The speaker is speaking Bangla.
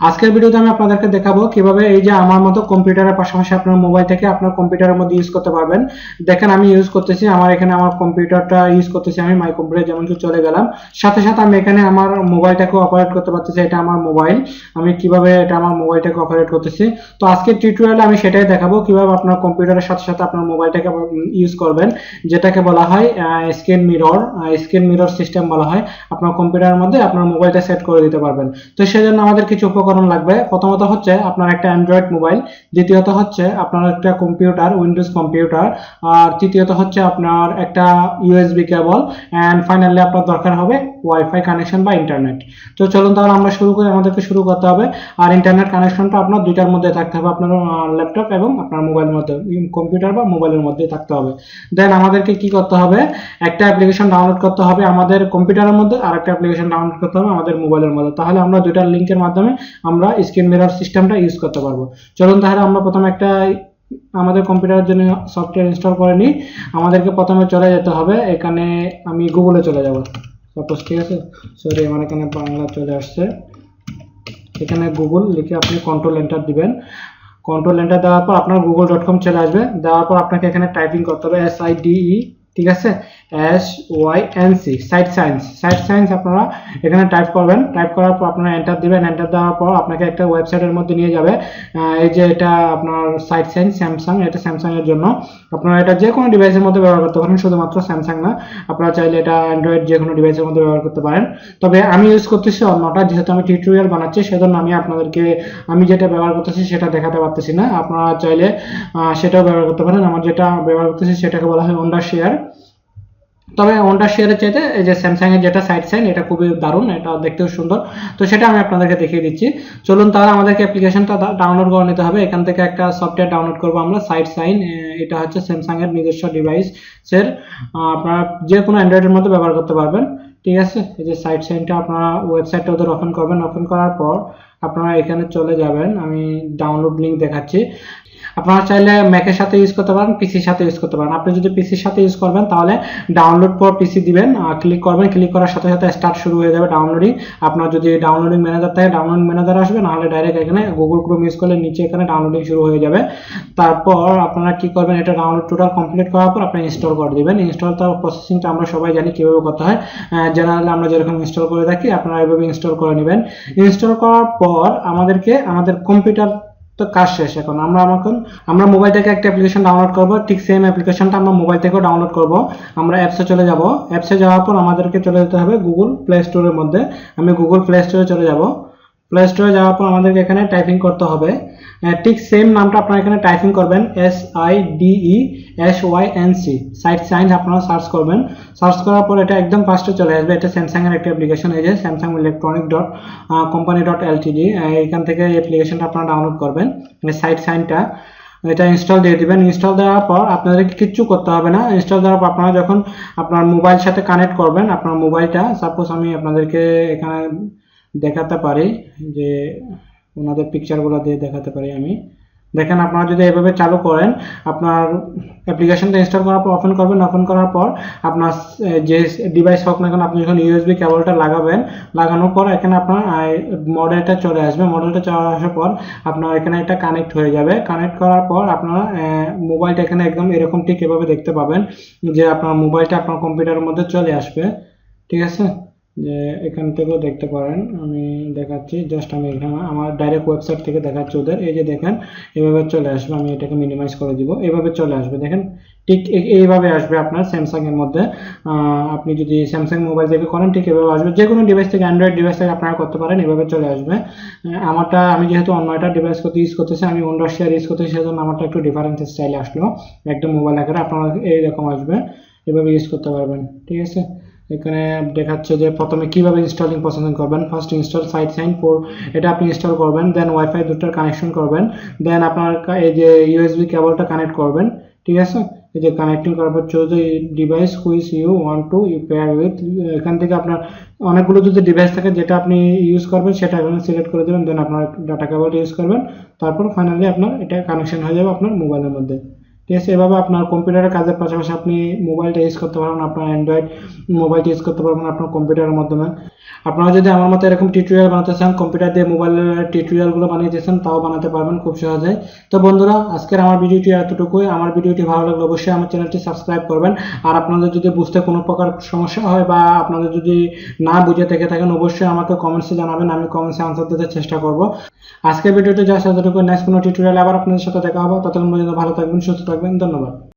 আজকের ভিডিওতে আমি আপনাদেরকে দেখাবো কীভাবে এই যে আমার মতো কম্পিউটারের পাশাপাশি আপনার মোবাইল থেকে আপনার কম্পিউটারের মধ্যে ইউজ করতে পারবেন। দেখেন আমি ইউজ করতেছি, আমার এখানে আমার কম্পিউটারটা ইউজ করতেছি, আমি মাই কম্পিউটার যেমন কি চলে গেলাম। সাথে সাথে আমি এখানে আমার মোবাইলটাকে অপারেট করতে পারতেছি, এটা আমার মোবাইল আমি কীভাবে এটা আমার মোবাইলটাকে অপারেট করতেছি? তো আজকের টিউটোরিয়ালে আমি সেটাই দেখাবো, কীভাবে আপনার কম্পিউটারের সাথে সাথে আপনার মোবাইলটাকে ইউজ করবেন। যেটাকে বলা হয় screen mirror screen mirror system বলা হয়। আপনার কম্পিউটারের মধ্যে আপনার মোবাইলটা সেট করে দিতে পারবেন। তো সেজন্য আমাদের কিছু উপকরণ লাগবে। প্রথমত হচ্ছে আপনার একটা অ্যান্ড্রয়েড মোবাইল দ্বিতীয়ত হচ্ছে আপনার একটা কম্পিউটার উইন্ডোজ কম্পিউটার আর তৃতীয়ত হচ্ছে আপনার একটা ইউএসবি কেবল অ্যান্ড ফাইনালি আপনার দরকার হবে ওয়াইফাই কানেকশন বা ইন্টারনেট তো চলুন তাহলে আমরা শুরু করি, আমাদেরকে শুরু করতে হবে। আর ইন্টারনেট কানেকশনটা আপনার দুইটার মধ্যে থাকতে হবে, আপনার ল্যাপটপ এবং আপনার মোবাইলের মধ্যে কম্পিউটার বা মোবাইলের মধ্যে থাকতে হবে। দেন আমাদেরকে কি করতে হবে? একটা অ্যাপ্লিকেশন ডাউনলোড করতে হবে আমাদের কম্পিউটারের মধ্যে আর একটা অ্যাপ্লিকেশন ডাউনলোড করতে হবে আমাদের মোবাইলের মধ্যে। তাহলে আমরা দুইটার লিঙ্কের মাধ্যমে আমরা স্ক্রিন মিরর সিস্টেমটা ইউজ করতে পারব। চলুন তাহলে আমরা প্রথমে একটা, আমাদের কম্পিউটারের জন্য সফটওয়্যার ইনস্টল করে নিই। আমাদেরকে প্রথমে চলে যেতে হবে। এখানে আমি গুগলে চলে যাব। সাপোজ ঠিক আছে? সরি আমার এখানে বাংলা চলে আসছে। এখানে গুগল লিখে আপনি কন্ট্রোল এন্টার দিবেন। কন্ট্রোল এন্টার দেওয়ার পর আপনার গুগল ডট কম চলে আসবে। দেওয়ার পর আপনাকে এখানে টাইপিং করতে হবে এস আই ডিই ঠিক আছে? S Y N C site science site science আপনারা এখানে টাইপ করবেন। টাইপ করার পর আপনারা এন্টার দিবেন। এন্টার দেওয়ার পর আপনাকে একটা ওয়েবসাইটের মধ্যে নিয়ে যাবে। এই যে এটা আপনার সাইট সায়েন্স স্যামসাং এটা স্যামসাং এর জন্য। আপনারা এটা যে কোনো ডিভাইসের মধ্যে ব্যবহার করতে পারেন, শুধুমাত্র স্যামসাং না। আপনারা চাইলে এটা অ্যান্ড্রয়েড যে কোনো ডিভাইসের মধ্যে ব্যবহার করতে পারেন। তবে আমি ইউজ করতেছি অন্যটা, যেহেতু আমি টিউটোরিয়াল বানাচ্ছি, সেজন্য আমি আপনাদেরকে, আমি যেটা ব্যবহার করতেছি সেটা দেখাতে পারতেছি না। আপনারা চাইলে সেটাও ব্যবহার করতে পারেন। আমার যেটা ব্যবহার করতেছি সেটাকে বলা হয় ওন্ডা শেয়ার তবে ওন্ডা শেয়ারের চাইতে এই যে স্যামসাং এর যেটা সাইড সাইন এটা খুবই দারুণ, এটা দেখতেও সুন্দর। তো সেটা আমি আপনাদেরকে দেখিয়ে দিচ্ছি। চলুন তাহলে আমাদেরকে অ্যাপ্লিকেশনটা ডাউনলোড করে নিতে হবে। এখান থেকে একটা সফটওয়্যার ডাউনলোড করব আমরা সাইড সাইন এটা হচ্ছে স্যামসাং এর নিজস্ব ডিভাইসের আপনারা যে কোনো অ্যান্ড্রয়েডের মধ্যে ব্যবহার করতে পারবেন। ঠিক আছে? এই যে সাইড সাইনটা আপনারা ওয়েবসাইটটা ওদের ওপেন করবেন। ওপেন করার পর আপনারা এখানে চলে যাবেন। আমি ডাউনলোড লিংক দেখাচ্ছি। আপনারা চাইলে ম্যাকের সাথে ইউজ করতে পারেন পিসির সাথে ইউজ করতে পারেন। আপনি যদি পিসির সাথে ইউজ করবেন, তাহলে ডাউনলোড পর পিসি দিবেন ক্লিক করবেন ক্লিক করার সাথে সাথে স্টার্ট শুরু হয়ে যাবে ডাউনলোডিং আপনার যদি ডাউনলোডিং ম্যানেজার থাকে ডাউনলোডিং ম্যানেজার আসবে, নাহলে ডাইরেক্ট এখানে গুগল ক্রোম ইউজ করলে নিচে এখানে ডাউনলোডিং শুরু হয়ে যাবে। তারপর আপনারা কি করবেন, এটা ডাউনলোড টোটাল কমপ্লিট করার পর আপনি ইনস্টল করে দিবেন। ইনস্টল তার প্রসেসিংটা আমরা সবাই জানি কীভাবে করতে হয়। জেনারেলি আমরা যেরকম ইনস্টল করে থাকি, আপনারা এইভাবে ইনস্টল করে নেবেন। ইনস্টল করার পর আমাদেরকে, আমাদের কম্পিউটার তো কাজ শেষ এখন। আমরা এখন আমরা মোবাইল থেকে একটা অ্যাপ্লিকেশন ডাউনলোড করব, ঠিক সেম অ্যাপ্লিকেশনটা আমরা মোবাইল থেকেও ডাউনলোড করব। আমরা অ্যাপসে চলে যাব। অ্যাপসে যাওয়ার পর আমাদেরকে চলে যেতে হবে গুগল প্লে স্টোরের মধ্যে। আমি গুগল প্লে স্টোরে চলে যাব। প্লে স্টোরে যাওয়ার পর আমাদেরকে এখানে টাইপিং করতে হবে। ঠিক সেম নামটা আপনারা এখানে টাইপিং করবেন S I D S Y N C site science আপনারা সার্চ করবেন। সার্চ করার পর এটা একদম ফার্স্টে চলে আসবে। এটা স্যামসাং এর একটা অ্যাপ্লিকেশন এই যে Samsung electronic dot company dot LTD এখান থেকে অ্যাপ্লিকেশনটা আপনারা ডাউনলোড করবেন। সাইট সাইনটা এটা ইনস্টল দিয়ে দিবেন। ইনস্টল দেওয়ার পর আপনাদেরকে কিচ্ছু করতে হবে না। ইনস্টল দেওয়ার পর আপনারা যখন আপনার মোবাইল সাথে কানেক্ট করবেন, আপনার মোবাইলটা সাপোজ আমি আপনাদেরকে এখানে দেখাতে পারি, যে ওনাদের পিকচারগুলো দিয়ে দেখাতে পারি আমি। দেখেন আপনারা যদি এভাবে চালু করেন, আপনার অ্যাপ্লিকেশনটা ইনস্টল করার পর ওপেন করবেন ওপেন করার পর আপনার যে ডিভাইস হোক না কেন, আপনি যখন ইউএসবি কেবলটা লাগাবেন, লাগানোর পর এখানে আপনার মডেলটা চলে আসবে। মডেলটা চলে আসার পর আপনার এখানে এটা কানেক্ট হয়ে যাবে। কানেক্ট করার পর আপনারা মোবাইলটা এখানে একদম এরকম ঠিক এভাবে দেখতে পাবেন যে আপনার মোবাইলটা আপনার কম্পিউটারের মধ্যে চলে আসবে। ঠিক আছে? যে এখান থেকেও দেখতে পারেন। আমি দেখাচ্ছি জাস্ট আমি এখানে আমার ডাইরেক্ট ওয়েবসাইট থেকে দেখাচ্ছি ওদের। এই যে দেখেন, এভাবে চলে আসবে, আমি এটাকে মিনিমাইজ করে দিব। এভাবে চলে আসবে। দেখেন, ঠিক এইভাবে আসবে আপনার স্যামসাং এর মধ্যে। আপনি যদি স্যামসাং মোবাইল থেকে করেন, ঠিক এভাবে আসবে। যে কোনো ডিভাইস থেকে অ্যান্ড্রয়েড ডিভাইস থেকে আপনারা করতে পারেন, এভাবে চলে আসবে। আমারটা, আমি যেহেতু অন্য একটা ডিভাইস করতে ইউজ করতেছি, আমি অন্য শেয়ার ইউজ করতেছি, সেজন্য আমারটা একটু ডিফারেন্স স্টাইলে আসলো। একদম মোবাইল আকারে আপনারা এইরকম আসবে। এভাবে ইউজ করতে পারবেন। ঠিক আছে? এখানে দেখাচ্ছে যে প্রথমে কীভাবে ইনস্টলিং প্রসেসিং করবেন। First install site sign four এটা আপনি ইনস্টল করবেন দেন ওয়াইফাই দুটোর কানেকশন করবেন দেন আপনার এই যে ইউএসবি কেবলটা কানেক্ট করবেন, ঠিক আছে? এই যে কানেক্টিং করার পর choose device which you want to you pair with এখান থেকে আপনার অনেকগুলো যদি ডিভাইস থাকে যেটা আপনি ইউজ করবেন, সেটা এখানে সিলেক্ট করে দেবেন দেন আপনার ডাটা কেবলটা ইউজ করবেন। তারপর ফাইনালি আপনার এটা কানেকশন হয়ে যাবে আপনার মোবাইলের মধ্যে। ঠিক আছে, এভাবে আপনার কম্পিউটারের কাজের পাশাপাশি আপনি মোবাইলটা ইউজ করতে পারবেন, আপনার অ্যান্ড্রয়েড মোবাইলটা ইউজ করতে পারবেন আপনার কম্পিউটারের মাধ্যমে। আপনারা যদি আমার মতো এরকম টিউটোরিয়াল বানাতে চান, কম্পিউটার দিয়ে মোবাইলের টিউটোরিয়ালগুলো বানিয়ে চান, তাও বানাতে পারবেন খুব সহজে। তো বন্ধুরা, আজকের আমার ভিডিওটি এতটুকুই। আমার ভিডিওটি ভালো লাগলে অবশ্যই আমার চ্যানেলটি সাবস্ক্রাইব করবেন। আর আপনাদের যদি বুঝতে কোনো প্রকার সমস্যা হয় বা আপনাদের যদি না বুঝে থেকে থাকেন, অবশ্যই আমাকে কমেন্টসে জানাবেন, আমি কমেন্টসে আনসার দিতে চেষ্টা করব। আজকের ভিডিওটি যা এতটুকু নেক্সট কোনো টিউটোরিয়াল আবার আপনাদের সাথে দেখা হবে। ততক্ষণ পর্যন্ত ভালো থাকবেন, সুস্থ থাকবেন ধন্যবাদ।